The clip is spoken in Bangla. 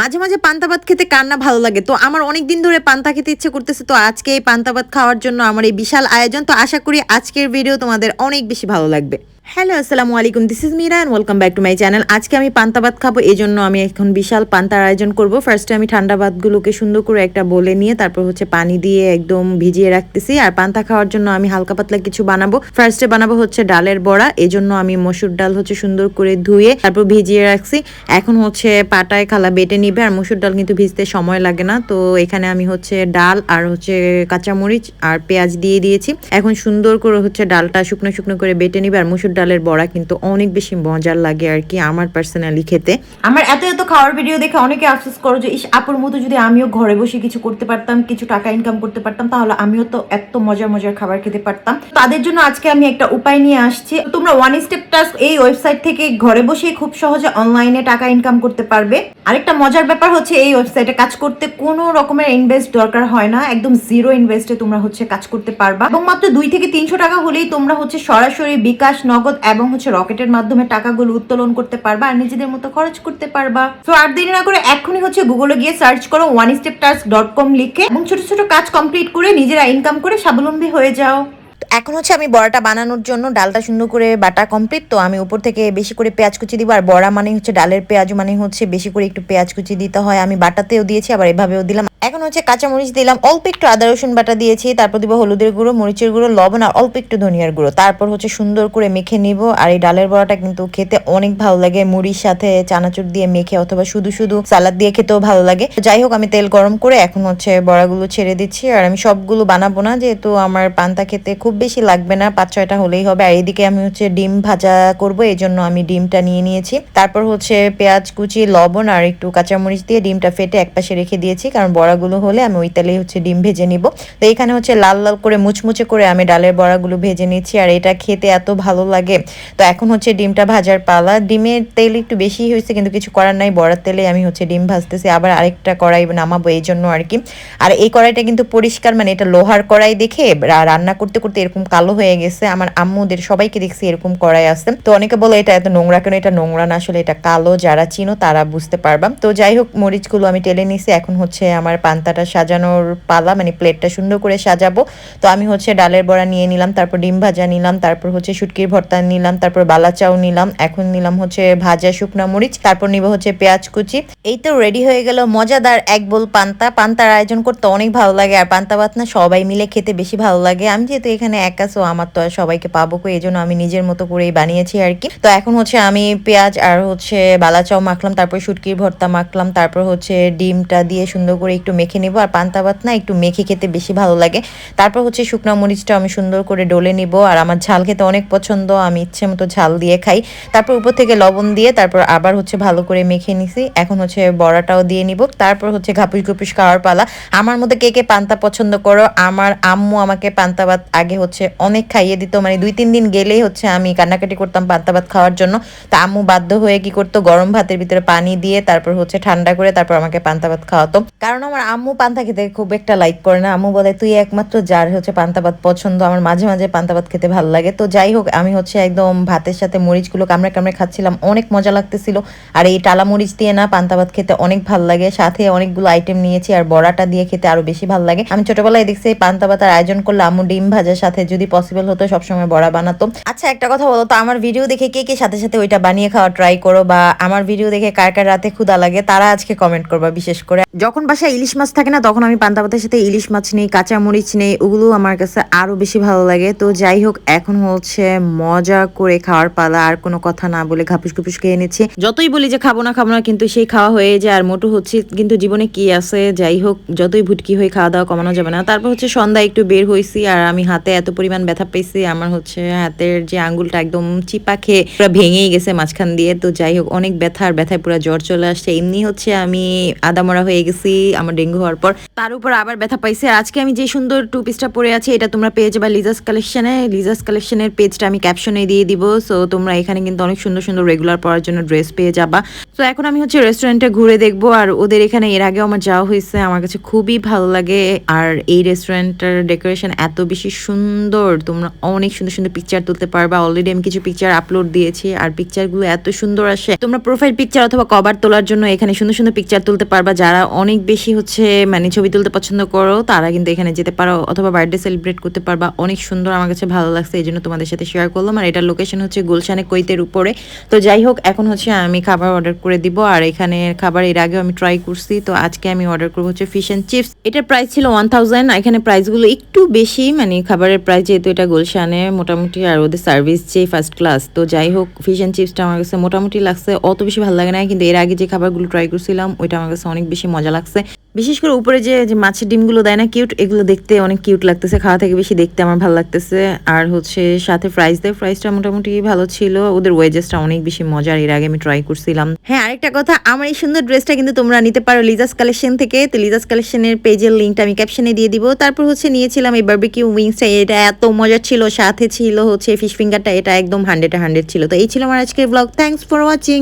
মাঝে মাঝে পান্তা ভাত খেতে কার না ভালো লাগে? তো আমার অনেক দিন ধরে পান্তা খেতে ইচ্ছে করতেছে, তো আজকে এই পান্তা ভাত খাওয়ার জন্য আমার এই বিশাল আয়োজন। তো আশা করি আজকের ভিডিও তোমাদের অনেক বেশি ভালো লাগবে। হ্যালো, আসসালামু আলাইকুম। This is Mira and welcome back to my channel আজকে আমি পান্তা ভাত খাব এই জন্য আমি এখন বিশাল পান্তার আয়োজন করব। ফার্স্টে আমি ঠান্ডা ভাতগুলোকে সুন্দর করে একটা বলে নিয়ে তারপর হচ্ছে পানি দিয়ে একদম ভিজিয়ে রাখতেছি। আর পান্তা খাওয়ার জন্য আমি হালকা পাতলা কিছু বানাবো। ফার্স্টে বানাবো হচ্ছে ডালের বড়া এই জন্য আমি মসুর ডাল হচ্ছে সুন্দর করে ধুয়ে তারপর ভিজিয়ে রাখছি। এখন হচ্ছে পাটায় খালা বেটে নিবে, আর মসুর ডাল কিন্তু ভিজতে সময় লাগে না। তো এখানে আমি হচ্ছে ডাল আর হচ্ছে কাঁচামরিচ আর পেঁয়াজ দিয়ে দিয়েছি। এখন সুন্দর করে হচ্ছে ডালটা শুকনো শুকনো করে বেটে নিবে, আর মসুর ডালের বড়া কিন্তু অনেক বেশি মজার লাগে আর কি আমার পার্সোনালি খেতে। আমার এত এত খাওয়ার ভিডিও দেখে অনেকে আফসোস করো যে, ইস, আপুর মতো যদি আমিও ঘরে বসে কিছু করতে পারতাম, কিছু টাকা ইনকাম করতে পারতাম, তাহলে আমিও তো এত মজার মজার খাবার খেতে পারতাম। তাদের জন্য আজকে আমি একটা উপায় নিয়ে আসছি। তোমরা ওয়ান স্টেপ টাস্ক এই ওয়েবসাইট থেকে ঘরে বসে খুব সহজে অনলাইনে টাকা ইনকাম করতে পারবে। আরেকটা মজার ব্যাপার হচ্ছে এই ওয়েবসাইটে কাজ করতে কোনো রকমের ইনভেস্ট দরকার হয় না। একদম জিরো ইনভেস্টে তোমরা হচ্ছে কাজ করতে পারবা। এবং মাত্র দুই থেকে তিনশো টাকা হলেই তোমরা হচ্ছে সরাসরি বিকাশ, নগদ এবং হচ্ছে রকেটের মাধ্যমে টাকাগুলো উত্তোলন করতে পারবা আর নিজেদের মতো খরচ করতে পারবা। তো আর দেরি না করে এখনই হচ্ছে গুগলে গিয়ে সার্চ করো one step task dot com লিখে এবং ছোট ছোট কাজ কমপ্লিট করে নিজেরা ইনকাম করে স্বাবলম্বী হয়ে যাও। এখন হচ্ছে আমি বড়াটা বানানোর জন্য ডালটা সুন্দর করে বাটা কমপ্লিট তো আমি উপর থেকে বেশি করে পেঁয়াজ কুচি দিব। আর বড়া মানে হচ্ছে ডালের পেঁয়াজ মানে হচ্ছে বেশি করে একটু পেঁয়াজ কুচি দিতে হয়। আমি বাটাতেও দিয়েছি, আবার এভাবেও দিলাম। এখন হচ্ছে কাঁচামরিচ দিলাম, অল্প একটু আদা, রসুন বাটা দিয়েছি, তারপর দিব হলুদের গুঁড়ো, মরিচের গুঁড়ো, লবণ আর অল্প একটু ধনিয়ার গুঁড়ো। তারপর হচ্ছে সুন্দর করে মেখে নিব আর এই ডালের বড়াটা কিন্তু খেতে অনেক ভালো লাগে। মুড়ির সাথে চানাচুর দিয়ে মেখে অথবা শুধু শুধু সালাদ দিয়ে খেতেও ভালো লাগে। যাই হোক, আমি তেল গরম করে এখন হচ্ছে বড়াগুলো ছেড়ে দিচ্ছি আর আমি সবগুলো বানাবো না, যেহেতু আমার পান্তা খেতে খুব বেশি লাগবে না, পাঁচ ছয়টা হলেই হবে। আর এইদিকে আমি হচ্ছে ডিম ভাজা করব এই জন্য আমি ডিমটা নিয়ে নিয়েছি। তারপর হচ্ছে পেঁয়াজ কুচি, লবণ আর একটু কাঁচামরিচ দিয়ে ডিমটা ফেটে একপাশে রেখে দিয়েছি, কারণ বড়াগুলো হলে আমি ওই তেলেই হচ্ছে ডিম ভেজে নিব। তো এখানে হচ্ছে লাল লাল করে মুচমুচে করে আমি ডালের বড়াগুলো ভেজে নিচ্ছি আর এটা খেতে এত ভালো লাগে। তো এখন হচ্ছে ডিমটা ভাজার পালা। ডিমের তেল একটু বেশি হয়েছে কিন্তু কিছু করার নাই। বড়ার তেলে আমি হচ্ছে ডিম ভাজতেছি, আবার আরেকটা কড়াই নামাবো এই জন্য আর কি। আর এই কড়াইটা কিন্তু পরিষ্কার মানে এটা লোহার কড়াই দেখে রান্না করতে করতে এরকম কালো হয়ে গেছে। আমার আম্মুদের সবাইকে দেখছি এরকম কড়াই আছে। তো অনেকে বলে এটা এত নোংরা কেন? এটা নোংরা না, আসলে এটা কালো। যারা চিনো তারা বুঝতে পারবা। তো যাই হোক, মরিচগুলো আমি টেলে নিছি। এখন হচ্ছে আমার পান্তাটা সাজানোর পালা মানে প্লেটটা সুন্দর করে সাজাবো। তো আমি হচ্ছে ডালের বড়া নিয়ে নিলাম, তারপর ডিম ভাজা নিলাম, তারপর হচ্ছে শুটকির ভর্তা নিলাম, তারপর বালাচাও নিলাম, এখন নিলাম হচ্ছে ভাজা শুকনা মরিচ, তারপর নিব হচ্ছে পেঁয়াজ কুচি। এই তো রেডি হয়ে গেল মজাদার এক বোল পান্তা। পান্তার আয়োজন করতে অনেক ভালো লাগে, আর পান্তা ভাত না সবাই মিলে খেতে বেশি ভালো লাগে। আমি যেহেতু এখানে একা সো আমার তো আর সবাইকে পাবো কই, এই জন্য আমি নিজের মতো করেই বানিয়েছি আর কি। তো এখন হচ্ছে আমি পেঁয়াজ আর হচ্ছে বালাচাও মাখলাম, তারপর শুটকির ভর্তা মাখলাম, তারপর হচ্ছে ডিমটা দিয়ে সুন্দর করে একটু মেখে নিব আর পান্তা ভাত না একটু মেখে খেতে বেশি ভালো লাগে। তারপর হচ্ছে শুকনো মরিচটা আমি সুন্দর করে ডলে নিব আর আমার ঝাল খেতে অনেক পছন্দ, আমি ইচ্ছে মতো ঝাল দিয়ে খাই। তারপর উপর থেকে লবণ দিয়ে তারপর আবার হচ্ছে ভালো করে মেখে নিছি। এখন হচ্ছে বড়াটাও দিয়ে নিব। তারপর হচ্ছে ঘাপুস ঘুপুস খাওয়ার পালা। আমার মধ্যে কে কে পান্তা পছন্দ করো, আমার আম্মু আমাকে পান্তা ভাত আগে হচ্ছে অনেক খাইয়ে দিত। মানে দুই তিন দিন গেলেই হচ্ছে আমি কান্নাকাটি করতাম পান্তা ভাত খাওয়ার জন্য। তা আম্মু বাধ্য হয়ে কি করতো? গরম ভাতের ভিতরে পানি দিয়ে তারপর হচ্ছে ঠান্ডা করে তারপর আমাকে পান্তা ভাত খাওয়াতো। কারণ আমার আম্মু পান্তা খেতে খুব একটা লাইক করে না। আম্মু বলে, তুই একমাত্র যার হচ্ছে পান্তা ভাত পছন্দ, আমার মাঝে মাঝে পান্তা ভাত খেতে ভালো লাগে। তো যাই হোক, আমি হচ্ছে একদম ভাতের সাথে মরিচগুলো কামড়ে কামড়ে খাচ্ছিলাম। অনেক মজা লাগতেছিল। আর এই টালা মরিচ দিয়ে না পান্তা ভাত খেতে অনেক ভালো লাগে। সাথে অনেকগুলো আইটেম নিয়েছি আর বড়াটা দিয়ে খেতে আরও বেশি ভালো লাগে। আমি ছোটবেলায় দেখছি এই পান্তা ভাতার আয়োজন করলে আম্মু ডিম ভাজার সাথে যদি পসিবল হতো সবসময় বড়া বানাতো। আচ্ছা একটা কথা বলো তো, আমার ভিডিও দেখে কে কে সাথে সাথে ওইটা বানিয়ে খাওয়া ট্রাই করো? বা আমার ভিডিও দেখে কার কার রাতে ক্ষুদা লাগে, তারা আজকে কমেন্ট করবা বিশেষ করে। যখন বাসায় মাছ থাকে না, তখন আমি পান্তা ভাতের সাথে ইলিশ মাছ নেই কাঁচা মরিচ নেই ওগুলো আমার কাছে আরও বেশি ভালো লাগে। তো যাই হোক, এখন হচ্ছে মজা করে খাওয়ার পালা, আর কোনো কথা না বলে ঘাপুস ঘুপুস খেয়ে নিচ্ছি। যতই বলি যে খাব না খাব না, কিন্তু সেই খাওয়া হয়ে যায়, আর মোটু হচ্ছে কিন্তু জীবনে কি আছে, যাই হোক, যতই ভুটকি হয়ে খাওয়া দাওয়া কমানো যাবে না। তারপর হচ্ছে সন্ধ্যা একটু বের হয়েছি আর আমি হাতে এত পরিমাণ ব্যথা পেয়েছি, আমার হচ্ছে হাতের যে আঙ্গুলটা একদম চিপা খেয়ে পুরো ভেঙেই গেছে মাঝখান দিয়ে। তো যাই হোক, অনেক ব্যথা, আর ব্যথায় পুরো জ্বর চলে আসছে। এমনি হচ্ছে আমি আদামরা হয়ে গেছি, আমার ডেঙ্গু হওয়ার পর। তার উপর আবার ব্যথা পাইছে। আজকে আমি যে সুন্দর টু পিসটা পরে আছি, এটা তোমরা পেয়ে যাবে লিজাস কালেকশনে লিজাস কালেকশনের পেজটা আমি ক্যাপশনে দিয়ে দিব। সো তোমরা এখানে কিন্তু অনেক সুন্দর সুন্দর রেগুলার পরার জন্য ড্রেস পেয়ে যাবা। তো এখন আমি হচ্ছে রেস্টুরেন্টে ঘুরে দেখব আর ওদের এখানে এর আগেও আমার যাওয়া হয়েছে। আমার কাছে খুবই ভালো লাগে। আর এই রেস্টুরেন্টের ডেকোরেশন এত বেশি সুন্দর। তোমরা অনেক সুন্দর সুন্দর পিকচার তুলতে পারবা। অলরেডি আমি কিছু পিকচার আপলোড দিয়েছি আর পিকচারগুলো এত সুন্দর আসে। তোমরা প্রোফাইল পিকচার অথবা কভার তোলার জন্য এখানে সুন্দর সুন্দর পিকচার তুলতে পারবা। যারা অনেক বেশি হচ্ছে মানে ছবি তুলতে পছন্দ করো, তারা কিন্তু এখানে যেতে পারো। অথবা বার্থডে সেলিব্রেট করতে পারবা। অনেক সুন্দর আমার কাছে ভালো লাগছে। এই জন্য তোমাদের সাথে শেয়ার করলাম। আর এটার লোকেশন হচ্ছে গুলশানে কৈতের উপরে। তো যাই হোক, এখন হচ্ছে আমি খাবার অর্ডার করে দিব। আর এখানে খাবার এর আগেও আমি ট্রাই করছি। তো আজকে আমি অর্ডার করব হচ্ছে ফিশ অ্যান্ড চিপস এটার প্রাইস ছিল ওয়ান থাউজেন্ড এখানে প্রাইসগুলো একটু বেশি। মানে খাবারের প্রাইস যেহেতু এটা গোলশানে মোটামুটি আর ওদের সার্ভিস যে ফার্স্ট ক্লাস তো যাই হোক ফিশ অ্যান্ড চিপসটা আমার কাছে মোটামুটি লাগছে। অত বেশি ভালো লাগে না। কিন্তু এর আগে যে খাবারগুলো ট্রাই করছিলাম, ওইটা আমার কাছে অনেক বেশি মজা লাগছে। বিশেষ করে উপরে যে মাছের ডিমগুলো দেয় না কিউট এগুলো দেখতে অনেক কিউট লাগতেছে, খাওয়া থেকে বেশি দেখতে আমার ভালো লাগতেছে। আর হচ্ছে সাথে ফ্রাইস দেয় ফ্রাইসটা মোটামুটি ভালো ছিল, ওদের ওয়েজেসটা অনেক বেশি মজার, এর আগে আমি ট্রাই করছিলাম। হ্যাঁ আরেকটা কথা, আমার এই সুন্দর ড্রেসটা কিন্তু তোমরা নিতে পারো লিজাস কালেকশন থেকে, তো লিজাস কালেকশনের পেজের লিঙ্কটা আমি ক্যাপশনে দিয়ে দিব। তারপর হচ্ছে নিয়েছিলাম এই বার্বিকিউ উইংসটা এটা এত মজার ছিল, সাথে ছিল হচ্ছে ফিশ ফিঙ্গারটা এটা একদম হান্ড্রেড হান্ড্রেড ছিল। তো এই ছিল আমার আজকের ব্লগ থ্যাংকস ফর ওয়াচিং